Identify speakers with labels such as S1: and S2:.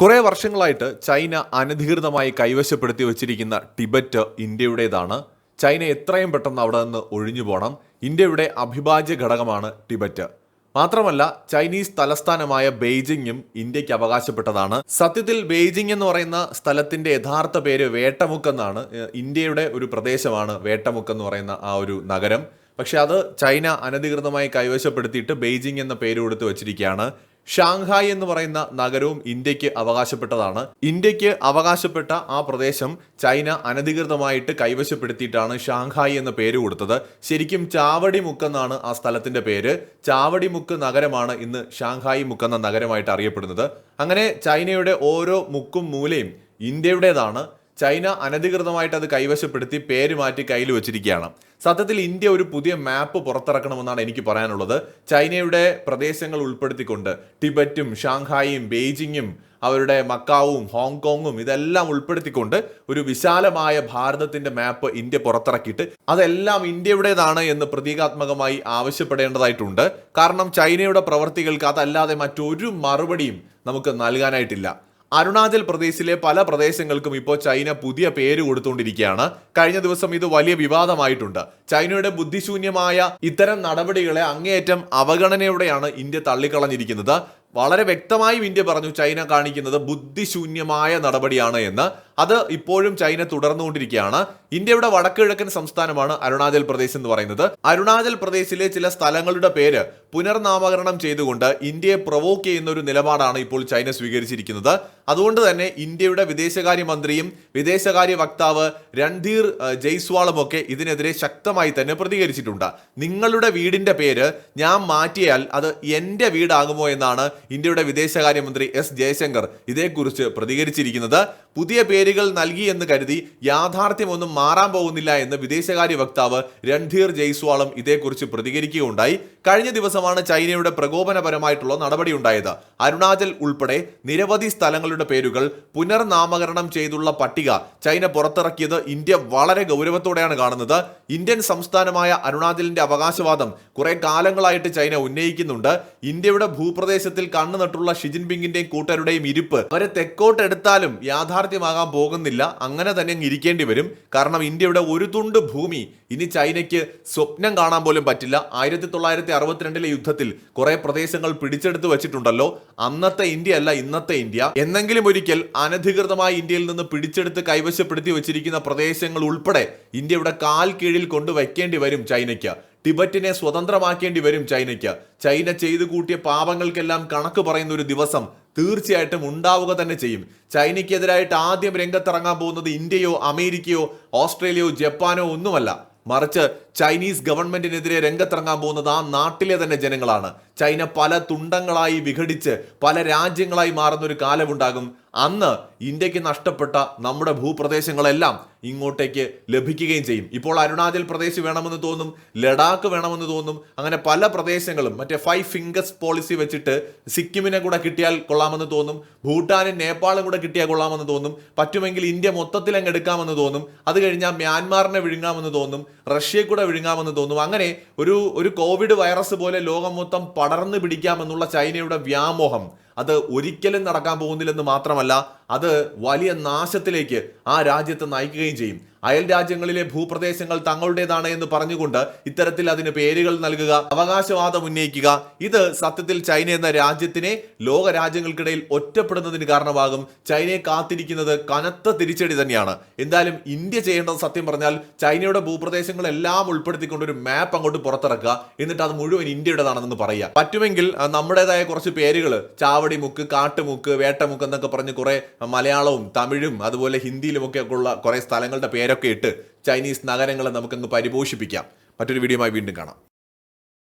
S1: കുറെ വർഷങ്ങളായിട്ട് ചൈന അനധികൃതമായി കൈവശപ്പെടുത്തി വച്ചിരിക്കുന്ന ടിബറ്റ് ഇന്ത്യയുടേതാണ്. ചൈന എത്രയും പെട്ടെന്ന് അവിടെ നിന്ന് ഒഴിഞ്ഞു പോകണം ഇന്ത്യയുടെ അഭിഭാജ്യ ഘടകമാണ് ടിബറ്റ്. മാത്രമല്ല ചൈനീസ് തലസ്ഥാനമായ ബെയ്ജിങ്ങും ഇന്ത്യയ്ക്ക് അവകാശപ്പെട്ടതാണ്. സത്യത്തിൽ ബെയ്ജിംഗ് എന്ന് പറയുന്ന സ്ഥലത്തിന്റെ യഥാർത്ഥ പേര് വേട്ടമുക്കെന്നാണ് ഇന്ത്യയുടെ ഒരു പ്രദേശമാണ് വേട്ടമുക്ക് എന്ന് പറയുന്ന ആ ഒരു നഗരം. പക്ഷെ അത് ചൈന അനധികൃതമായി കൈവശപ്പെടുത്തിയിട്ട് ബെയ്ജിംഗ് എന്ന പേര് കൊടുത്ത് വെച്ചിരിക്കുകയാണ്. ഷാങ്ഹായ് എന്ന് പറയുന്ന നഗരവും ഇന്ത്യയ്ക്ക് അവകാശപ്പെട്ടതാണ്. ഇന്ത്യയ്ക്ക് അവകാശപ്പെട്ട ആ പ്രദേശം ചൈന അനധികൃതമായിട്ട് കൈവശപ്പെടുത്തിയിട്ടാണ് ഷാങ്ഹായ് എന്ന പേര് കൊടുത്തത്. ശരിക്കും ചാവടി മുക്ക് എന്നാണ് ആ സ്ഥലത്തിന്റെ പേര്. ചാവടിമുക്ക് നഗരമാണ് ഇന്ന് ഷാങ്ഹായ് മുക്ക് എന്ന നഗരമായിട്ട് അറിയപ്പെടുന്നത്. അങ്ങനെ ചൈനയുടെ ഓരോ മുക്കും മൂലയും ഇന്ത്യയുടേതാണ്. ചൈന അനധികൃതമായിട്ട് അത് കൈവശപ്പെടുത്തി പേര് മാറ്റി കയ്യിൽ വെച്ചിരിക്കുകയാണ്. സത്യത്തിൽ ഇന്ത്യ ഒരു പുതിയ മാപ്പ് പുറത്തിറക്കണമെന്നാണ് എനിക്ക് പറയാനുള്ളത്. ചൈനയുടെ പ്രദേശങ്ങൾ ഉൾപ്പെടുത്തിക്കൊണ്ട് ടിബറ്റും ഷാങ്ഹായും ബെയ്ജിങ്ങും അവരുടെ മക്കാവും ഹോങ്കോങ്ങും ഇതെല്ലാം ഉൾപ്പെടുത്തിക്കൊണ്ട് ഒരു വിശാലമായ ഭാരതത്തിന്റെ മാപ്പ് ഇന്ത്യ പുറത്തിറക്കിയിട്ട് അതെല്ലാം ഇന്ത്യയുടേതാണ് എന്ന് പ്രതീകാത്മകമായി ആവശ്യപ്പെടേണ്ടതായിട്ടുണ്ട്. കാരണം ചൈനയുടെ പ്രവർത്തികൾക്ക് അതല്ലാതെ മറ്റൊരു മറുപടിയും നമുക്ക് നൽകാനായിട്ടില്ല. അരുണാചൽ പ്രദേശിലെ പല പ്രദേശങ്ങൾക്കും ഇപ്പോൾ ചൈന പുതിയ പേര് കൊടുത്തുകൊണ്ടിരിക്കുകയാണ്. കഴിഞ്ഞ ദിവസം ഇത് വലിയ വിവാദമായിട്ടുണ്ട്. ചൈനയുടെ ബുദ്ധിശൂന്യമായ ഇത്തരം നടപടികളെ അങ്ങേയറ്റം അവഗണനയോടെയാണ് ഇന്ത്യ തള്ളിക്കളഞ്ഞിരിക്കുന്നത്. വളരെ വ്യക്തമായും ഇന്ത്യ പറഞ്ഞു ചൈന കാണിക്കുന്നത് ബുദ്ധിശൂന്യമായ നടപടിയാണ് എന്ന്. അത് ഇപ്പോഴും ചൈന തുടർന്നുകൊണ്ടിരിക്കുകയാണ്. ഇന്ത്യയുടെ വടക്കുകിഴക്കൻ സംസ്ഥാനമാണ് അരുണാചൽ പ്രദേശ് എന്ന് പറയുന്നത്. അരുണാചൽ പ്രദേശിലെ ചില സ്ഥലങ്ങളുടെ പേര് പുനർനാമകരണം ചെയ്തുകൊണ്ട് ഇന്ത്യയെ പ്രൊവോക്ക് ചെയ്യുന്ന ഒരു നിലപാടാണ് ഇപ്പോൾ ചൈന സ്വീകരിച്ചിരിക്കുന്നത്. അതുകൊണ്ട് തന്നെ ഇന്ത്യയുടെ വിദേശകാര്യ മന്ത്രിയും വിദേശകാര്യ വക്താവ് രൺധീർ ഏഹ്, ജയ്സ്വാളും ഒക്കെ ഇതിനെതിരെ ശക്തമായി തന്നെ പ്രതികരിച്ചിട്ടുണ്ട്. നിങ്ങളുടെ വീടിന്റെ പേര് ഞാൻ മാറ്റിയാൽ അത് എന്റെ വീടാകുമോ എന്നാണ് ഇന്ത്യയുടെ വിദേശകാര്യമന്ത്രി എസ് ജയശങ്കർ ഇതേക്കുറിച്ച് പ്രതികരിച്ചിരിക്കുന്നത്. പുതിയ പേരുകൾ നൽകി എന്ന് കരുതി യാഥാർത്ഥ്യമൊന്നും മാറാൻ പോകുന്നില്ല എന്ന് വിദേശകാര്യ വക്താവ് രൺധീർ ജയ്സ്വാളും ഇതേക്കുറിച്ച് പ്രതികരിക്കുകയുണ്ടായി. കഴിഞ്ഞ ദിവസമാണ് ചൈനയുടെ പ്രകോപനപരമായിട്ടുള്ള നടപടി ഉണ്ടായത് അരുണാചൽ ഉൾപ്പെടെ നിരവധി സ്ഥലങ്ങളുടെ പേരുകൾ പുനർനാമകരണം ചെയ്തുള്ള പട്ടിക ചൈന പുറത്തിറക്കിയത് ഇന്ത്യ വളരെ ഗൗരവത്തോടെയാണ് കാണുന്നത്. ഇന്ത്യൻ സംസ്ഥാനമായ അരുണാചലിന്റെ അവകാശവാദം കുറെ കാലങ്ങളായിട്ട് ചൈന ഉന്നയിക്കുന്നുണ്ട്. ഇന്ത്യയുടെ ഭൂപ്രദേശത്തിൽ കണ്ണു നട്ടുള്ള ഷിജിൻ പിങ്ങിന്റെയും കൂട്ടരുടെയും ഇരിപ്പ് അവരെ തെക്കോട്ട് എടുത്താലും യാഥാർത്ഥ്യമാകാൻ പോകുന്നില്ല. അങ്ങനെ തന്നെ ഇരിക്കേണ്ടി വരും. കാരണം ഇന്ത്യയുടെ ഒരു തുണ്ട് ഭൂമി ഇനി ചൈനയ്ക്ക് സ്വപ്നം കാണാൻ പോലും പറ്റില്ല. ആയിരത്തി തൊള്ളായിരത്തി അറുപത്തിരണ്ടിലെ യുദ്ധത്തിൽ കുറെ പ്രദേശങ്ങൾ പിടിച്ചെടുത്ത് വെച്ചിട്ടുണ്ടല്ലോ. അന്നത്തെ ഇന്ത്യ അല്ല ഇന്നത്തെ ഇന്ത്യ. എന്നെങ്കിലും ഒരിക്കൽ അനധികൃതമായി ഇന്ത്യയിൽ നിന്ന് പിടിച്ചെടുത്ത് കൈവശപ്പെടുത്തി വെച്ചിരിക്കുന്ന പ്രദേശങ്ങൾ ഉൾപ്പെടെ ഇന്ത്യയുടെ കാൽ കീഴിൽ കൊണ്ടുവയ്ക്കേണ്ടി വരും ചൈനയ്ക്ക്. ടിബറ്റിനെ സ്വതന്ത്രമാക്കേണ്ടി വരും ചൈനയ്ക്ക്. ചൈന ചെയ്തു കൂട്ടിയ പാപങ്ങൾക്കെല്ലാം കണക്ക് പറയുന്ന ഒരു ദിവസം തീർച്ചയായിട്ടും ഉണ്ടാവുക തന്നെ ചെയ്യും. ചൈനയ്ക്കെതിരായിട്ട് ആദ്യം രംഗത്തിറങ്ങാൻ പോകുന്നത് ഇന്ത്യയോ അമേരിക്കയോ ഓസ്ട്രേലിയയോ ജപ്പാനോ ഒന്നുമല്ല. മറിച്ച് ചൈനീസ് ഗവൺമെന്റിനെതിരെ രംഗത്തിറങ്ങാൻ പോകുന്നത് ആ നാട്ടിലെ തന്നെ ജനങ്ങളാണ്. ചൈന പല തുണ്ടങ്ങളായി വിഘടിച്ച് പല രാജ്യങ്ങളായി മാറുന്ന ഒരു കാലമുണ്ടാകും. അന്ന് ഇന്ത്യയ്ക്ക് നഷ്ടപ്പെട്ട നമ്മുടെ ഭൂപ്രദേശങ്ങളെല്ലാം ഇങ്ങോട്ടേക്ക് ലഭിക്കുകയും ചെയ്യും. ഇപ്പോൾ അരുണാചൽ പ്രദേശ് വേണമെന്ന് തോന്നും ലഡാക്ക് വേണമെന്ന് തോന്നും അങ്ങനെ പല പ്രദേശങ്ങളും മറ്റേ ഫൈവ് ഫിംഗേഴ്സ് പോളിസി വെച്ചിട്ട് സിക്കിമിനെ കൂടെ കിട്ടിയാൽ കൊള്ളാമെന്ന് തോന്നും ഭൂട്ടാനും നേപ്പാളും കൂടെ കിട്ടിയാൽ കൊള്ളാമെന്ന് തോന്നും പറ്റുമെങ്കിൽ ഇന്ത്യ മൊത്തത്തിൽ അങ്ങ് എടുക്കാമെന്ന് തോന്നും അത് കഴിഞ്ഞാൽ മ്യാൻമാറിനെ വിഴുങ്ങാമെന്ന് തോന്നും റഷ്യയെ കൂടെ വിഴുങ്ങാമെന്ന് തോന്നും അങ്ങനെ ഒരു ഒരു കോവിഡ് വൈറസ് പോലെ ലോകം മൊത്തം പടർന്നു പിടിക്കാമെന്നുള്ള ചൈനയുടെ വ്യാമോഹം അത് ഒരിക്കലും നടക്കാൻ പോകുന്നില്ലെന്ന് മാത്രമല്ല അത് വലിയ നാശത്തിലേക്ക് ആ രാജ്യത്തെ നയിക്കുകയും ചെയ്യും. അയൽ രാജ്യങ്ങളിലെ ഭൂപ്രദേശങ്ങൾ തങ്ങളുടേതാണ് എന്ന് പറഞ്ഞുകൊണ്ട് ഇത്തരത്തിൽ അതിന് പേരുകൾ നൽകുക അവകാശവാദം ഉന്നയിക്കുക. ഇത് സത്യത്തിൽ ചൈന എന്ന രാജ്യത്തിനെ ലോക രാജ്യങ്ങൾക്കിടയിൽ ഒറ്റപ്പെടുന്നതിന് കാരണമാകും. ചൈനയെ കാത്തിരിക്കുന്നത് കനത്ത തിരിച്ചടി തന്നെയാണ്. എന്തായാലും ഇന്ത്യ ചെയ്യേണ്ടത് സത്യം പറഞ്ഞാൽ ചൈനയുടെ ഭൂപ്രദേശങ്ങളെല്ലാം ഉൾപ്പെടുത്തിക്കൊണ്ട് ഒരു മാപ്പ് അങ്ങോട്ട് പുറത്തിറക്കുക. എന്നിട്ട് അത് മുഴുവൻ ഇന്ത്യയുടേതാണെന്ന് പറയുക. പറ്റുമെങ്കിൽ നമ്മുടേതായ കുറച്ച് പേരുകൾ ചാവടിമുക്ക് കാട്ടുമുക്ക് വേട്ടമുക്ക് എന്നൊക്കെ പറഞ്ഞ് കുറെ മലയാളവും തമിഴും അതുപോലെ ഹിന്ദിയിലും ഒക്കെ ഉള്ള കുറെ സ്ഥലങ്ങളുടെ പേരൊക്കെ ഇട്ട് ചൈനീസ് നഗരങ്ങളെ നമുക്കങ്ങ് പരിപോഷിപ്പിക്കാം. മറ്റൊരു വീഡിയോയുമായി വീണ്ടും കാണാം.